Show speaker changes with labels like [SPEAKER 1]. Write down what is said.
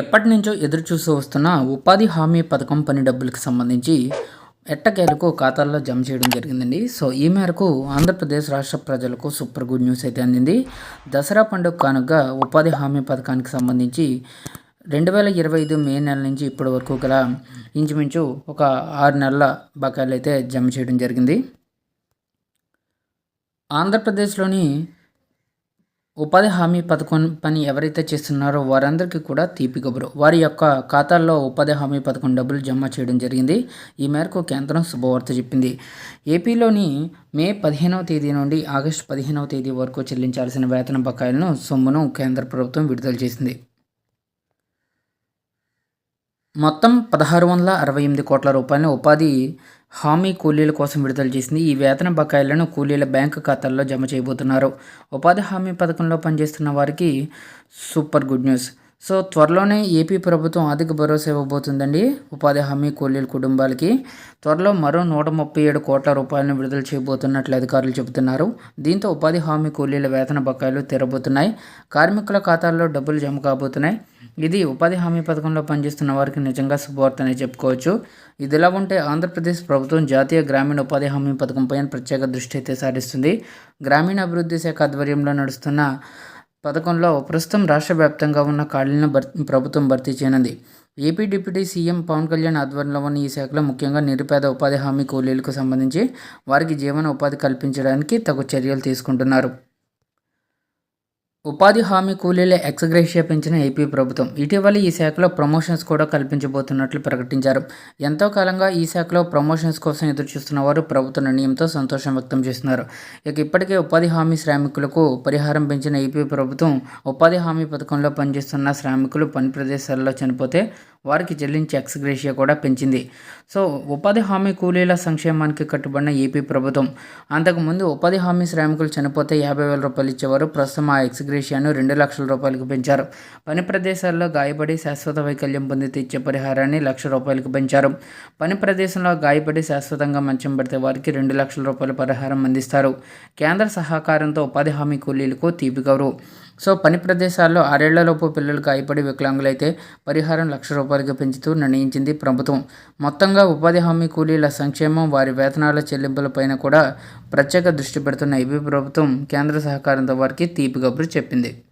[SPEAKER 1] ఎప్పటి నుంచో ఎదురుచూసి వస్తున్న ఉపాధి హామీ పథకం పని డబ్బులకు సంబంధించి ఎట్టకేలకు ఖాతాల్లో జమ చేయడం జరిగిందండి. సో ఈ మేరకు ఆంధ్రప్రదేశ్ రాష్ట్ర ప్రజలకు సూపర్ గుడ్ న్యూస్ అయితే అందింది. దసరా పండుగ కానుక ఉపాధి హామీ పథకానికి సంబంధించి రెండు వేల ఇరవై ఐదు మే నెల నుంచి ఇప్పటి వరకు గల ఇంచుమించు ఒక ఆరు నెలల బకాయిలు అయితే జమ చేయడం జరిగింది. ఆంధ్రప్రదేశ్లోని ఉపాధి హామీ పథకం పని ఎవరైతే చేస్తున్నారో వారందరికీ కూడా తీపి కబురు వారి యొక్క ఖాతాల్లో ఉపాధి హామీ పథకం డబ్బులు జమ చేయడం జరిగింది. ఈ మేరకు కేంద్రం శుభవార్త చెప్పింది. ఏపీలోని మే పదిహేనవ తేదీ నుండి ఆగస్టు పదిహేనవ తేదీ వరకు చెల్లించాల్సిన వేతన బకాయిలను సొమ్మును కేంద్ర ప్రభుత్వం విడుదల చేసింది. మొత్తం పదహారు వందల అరవై ఎనిమిది కోట్ల రూపాయలను ఉపాధి హామీ కూలీల కోసం విడుదల చేసింది ఈ వేతన బకాయిలను కూలీల బ్యాంకు ఖాతాల్లో జమ చేయబోతున్నారు. ఉపాధి హామీ పథకంలో పనిచేస్తున్న వారికి సూపర్ గుడ్ న్యూస్. సో త్వరలోనే ఏపీ ప్రభుత్వం ఆర్థిక భరోసా ఇవ్వబోతుందండి ఉపాధి హామీ కూలీల కుటుంబాలకి. త్వరలో మరో నూట ముప్పై ఏడు కోట్ల రూపాయలను విడుదల చేయబోతున్నట్లు అధికారులు చెబుతున్నారు. దీంతో ఉపాధి హామీ కూలీల వేతన బకాయిలు తెరబోతున్నాయి. కార్మికుల ఖాతాల్లో డబ్బులు జమ కాబోతున్నాయి. ఇది ఉపాధి హామీ పథకంలో పనిచేస్తున్న వారికి నిజంగా శుభవార్తనే చెప్పుకోవచ్చు. ఇదిలా ఉంటే ఆంధ్రప్రదేశ్ ప్రభుత్వం జాతీయ గ్రామీణ ఉపాధి హామీ పథకంపై ప్రత్యేక దృష్టి అయితే సారిస్తుంది. గ్రామీణ అభివృద్ధి శాఖ ఆధ్వర్యంలో నడుస్తున్న పథకంలో ప్రస్తుతం రాష్ట్ర వ్యాప్తంగా ఉన్న ఖాళీలను భర్ ప్రభుత్వం భర్తీ చేయనుంది. AP deputy CM Pawan Kalyan ఆధ్వర్యంలో ఉన్న ఈ శాఖలో ముఖ్యంగా నిరుపేద ఉపాధి హామీ కూలీలకు సంబంధించి వారికి జీవన ఉపాధి కల్పించడానికి తగు చర్యలు తీసుకుంటున్నారు. ఉపాధి హామీ కూలీల ఎక్స్గ్రేషియా పెంచిన ఏపీ ప్రభుత్వం. ఇటీవల ఈ శాఖలో ప్రమోషన్స్ కూడా కల్పించబోతున్నట్లు ప్రకటించారు. ఎంతో కాలంగా ఈ శాఖలో ప్రమోషన్స్ కోసం ఎదురుచూస్తున్న వారు ప్రభుత్వ నిర్ణయంతో సంతోషం వ్యక్తం చేస్తున్నారు. ఇక ఇప్పటికే ఉపాధి హామీ శ్రామికులకు పరిహారం పెంచిన ఏపీ ప్రభుత్వం ఉపాధి హామీ పథకంలో పనిచేస్తున్న శ్రామికులు పని ప్రదేశాల్లో చనిపోతే వారికి చెల్లించే ఎక్స్గ్రేషియా కూడా పెంచింది. సో ఉపాధి హామీ కూలీల సంక్షేమానికి కట్టుబడిన ఏపీ ప్రభుత్వం. అంతకుముందు ఉపాధి హామీ శ్రామికులు చనిపోతే యాభై వేల రూపాయలు ఇచ్చేవారు. ప్రస్తుతం ఆ ఎక్స్గ్రేషియాను రెండు లక్షల రూపాయలకు పెంచారు. పని ప్రదేశాల్లో గాయపడి శాశ్వత వైకల్యం పొందితే ఇచ్చే పరిహారాన్ని లక్ష రూపాయలకు పెంచారు. పని ప్రదేశంలో గాయపడి శాశ్వతంగా మంచం పెడితే వారికి రెండు లక్షల రూపాయల పరిహారం అందిస్తారు. కేంద్ర సహకారంతో ఉపాధి హామీ కూలీలకు తీపి గౌరవం. సో పని ప్రదేశాల్లో ఆరేళ్ళలోపు పిల్లలు గాయపడి వికలాంగులైతే పరిహారం లక్ష రూపాయలకు పెంచుతూ నిర్ణయించింది ప్రభుత్వం. మొత్తంగా ఉపాధి హామీ కూలీల సంక్షేమం వారి వేతనాల చెల్లింపులపైన కూడా ప్రత్యేక దృష్టి పెడుతున్న ఏపీ ప్రభుత్వం కేంద్ర సహకారంతో వారికి తీపి కబురు చెప్పింది.